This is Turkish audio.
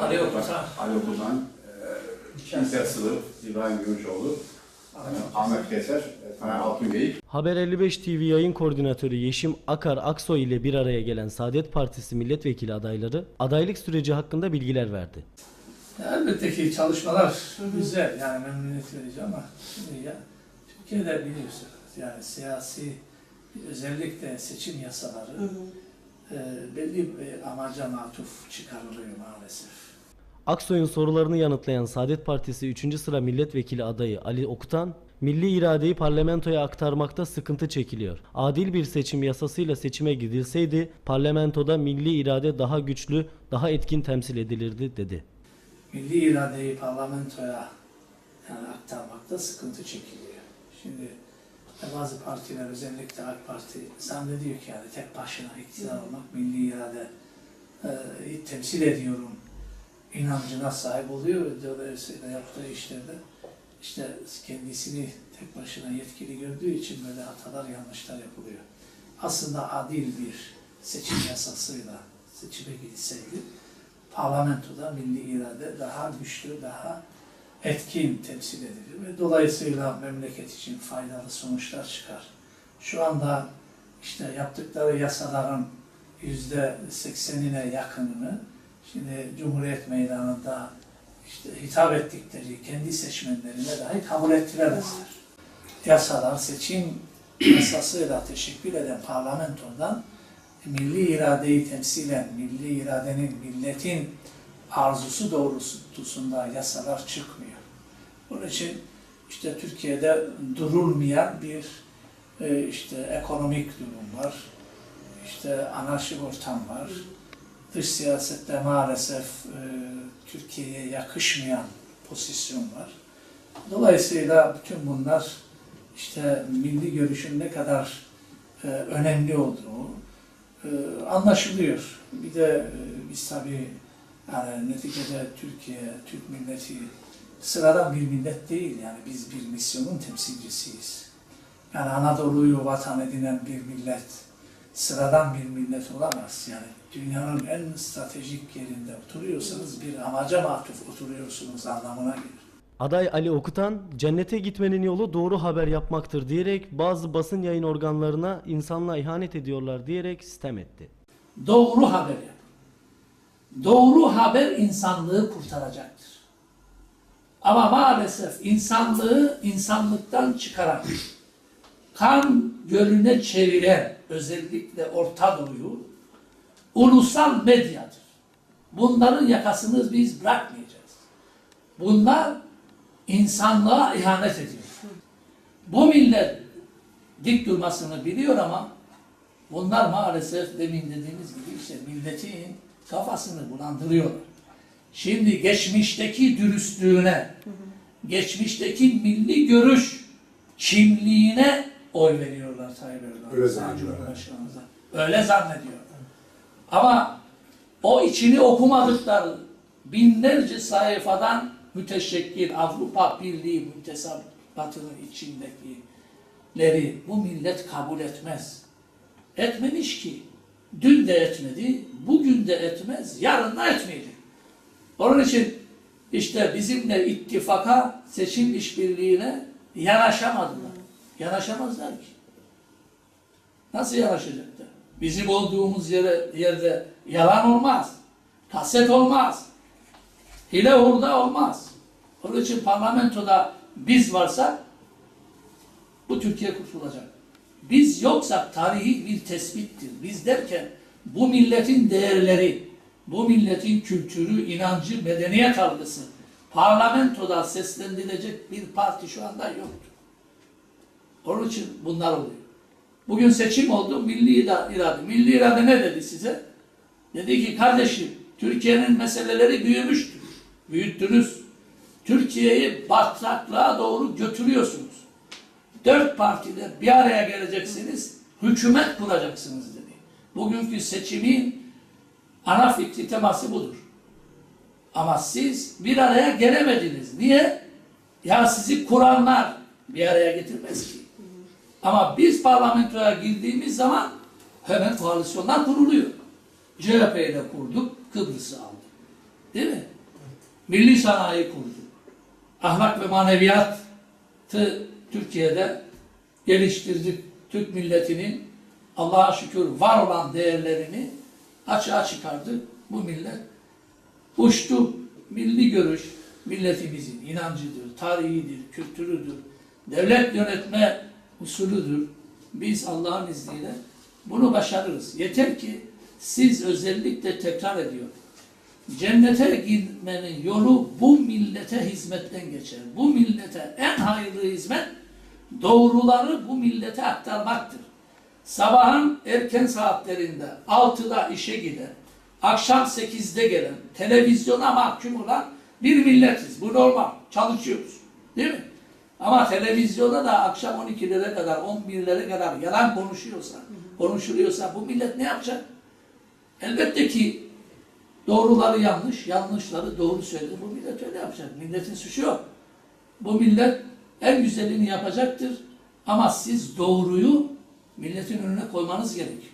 Ali Okutan. Ali e, İlker Sılıf, İbrahim Gümüşoğlu, Ahmet Keser, Taner Altıngeyik. Haber 55 TV yayın koordinatörü Yeşim Akar Aksoy ile bir araya gelen Saadet Partisi milletvekili adayları adaylık süreci hakkında bilgiler verdi. Elbette ki çalışmalar güzel yani memnuniyet verici ama şimdi ya Türkiye'de biliyorsunuz yani siyasi özellikle seçim yasaları e, belli bir amaca matuf çıkarılıyor maalesef. Aksoy'un sorularını yanıtlayan Saadet Partisi 3. sıra milletvekili adayı Ali Okutan, milli iradeyi parlamentoya aktarmakta sıkıntı çekiliyor. Adil bir seçim yasasıyla seçime gidilseydi parlamentoda milli irade daha güçlü, daha etkin temsil edilirdi dedi. Milli iradeyi parlamentoya yani aktarmakta sıkıntı çekiliyor. Şimdi bazı partiler özellikle AK Parti zannediyor ki yani tek başına iktidar olmak milli irade e, temsil ediyorum inancına sahip oluyor ve dolayısıyla yaptığı işlerde işte kendisini tek başına yetkili gördüğü için böyle hatalar, yanlışlar yapılıyor. Aslında adil bir seçim yasasıyla seçime gitseydi parlamentoda milli irade daha güçlü, daha etkin temsil edilir ve dolayısıyla memleket için faydalı sonuçlar çıkar. Şu anda işte yaptıkları yasaların yüzde seksenine yakınını şimdi Cumhuriyet Meydanı'nda işte hitap ettikleri kendi seçmenlerine dahi kabul ettiremezler. Yasalar seçim yasasıyla teşekkül eden parlamentodan milli iradeyi temsilen, milli iradenin, milletin arzusu doğrultusunda yasalar çıkmıyor. Onun için işte Türkiye'de durulmayan bir e, işte ekonomik durum var, işte anarşik ortam var, dış siyasette maalesef e, Türkiye'ye yakışmayan pozisyon var. Dolayısıyla bütün bunlar işte milli görüşün ne kadar e, önemli olduğu e, anlaşılıyor. Bir de e, biz tabii yani neticede Türkiye, Türk milleti sıradan bir millet değil yani biz bir misyonun temsilcisiyiz. Yani Anadolu'yu vatan edinen bir millet sıradan bir millet olamaz. Yani dünyanın en stratejik yerinde oturuyorsanız bir amaca matuf oturuyorsunuz anlamına gelir. Aday Ali Okutan, cennete gitmenin yolu doğru haber yapmaktır diyerek bazı basın yayın organlarına insanlığa ihanet ediyorlar diyerek sitem etti. Doğru haber yapın. Doğru haber insanlığı kurtaracaktır. Ama maalesef insanlığı insanlıktan çıkaran, kan gölüne çeviren özellikle Orta Doğu'yu ulusal medyadır. Bunların yakasını biz bırakmayacağız. Bunlar insanlığa ihanet ediyor. Bu millet dik durmasını biliyor ama bunlar maalesef demin dediğimiz gibi işte milletin kafasını bulandırıyorlar. Şimdi geçmişteki dürüstlüğüne, geçmişteki milli görüş kimliğine oy veriyorlar Tayyip Erdoğan. Öyle zannediyorlar. Öyle zannediyorlar. Ama o içini okumadıkları binlerce sayfadan müteşekkil Avrupa Birliği müntesabatının içindekileri bu millet kabul etmez. Etmemiş ki. Dün de etmedi, bugün de etmez, yarın da etmeyecek. Onun için işte bizimle ittifaka, seçim işbirliğine yanaşamadılar. Yanaşamazlar ki. Nasıl yanaşacaklar? Bizim olduğumuz yere, yerde yalan olmaz. Kaset olmaz. Hile hurda olmaz. Onun için parlamentoda biz varsak bu Türkiye kurtulacak. Biz yoksak tarihi bir tespittir. Biz derken bu milletin değerleri, bu milletin kültürü, inancı, medeniyet algısı parlamentoda seslendirilecek bir parti şu anda yoktur. Onun için bunlar oluyor. Bugün seçim oldu, milli ira- irade. Milli irade ne dedi size? Dedi ki kardeşim, Türkiye'nin meseleleri büyümüştür. Büyüttünüz. Türkiye'yi bataklığa doğru götürüyorsunuz. Dört partide bir araya geleceksiniz, hükümet kuracaksınız dedi. Bugünkü seçimin ana fikri teması budur. Ama siz bir araya gelemediniz. Niye? Ya sizi kuranlar bir araya getirmez ki. Ama biz parlamentoya girdiğimiz zaman hemen koalisyonlar kuruluyor. CHP ile kurduk, Kıbrıs'ı aldık. Değil mi? Milli sanayi kurduk. Ahlak ve maneviyatı Türkiye'de geliştirdik. Türk milletinin Allah'a şükür var olan değerlerini açığa çıkardı bu millet. Uçtu. Milli görüş milletimizin inancıdır, tarihidir, kültürüdür, devlet yönetme usulüdür. Biz Allah'ın izniyle bunu başarırız. Yeter ki siz özellikle tekrar ediyor. Cennete girmenin yolu bu millete hizmetten geçer. Bu millete en hayırlı hizmet doğruları bu millete aktarmaktır. Sabahın erken saatlerinde 6'da işe giden, akşam 8'de gelen, televizyona mahkum olan bir milletiz. Bu normal. Çalışıyoruz. Değil mi? Ama televizyonda da akşam 12'lere kadar, 11'lere kadar yalan konuşuyorsa, konuşuluyorsa bu millet ne yapacak? Elbette ki doğruları yanlış, yanlışları doğru söyledi. Bu millet öyle yapacak. Milletin suçu yok. Bu millet en güzelini yapacaktır. Ama siz doğruyu milletin önüne koymanız gerekiyor.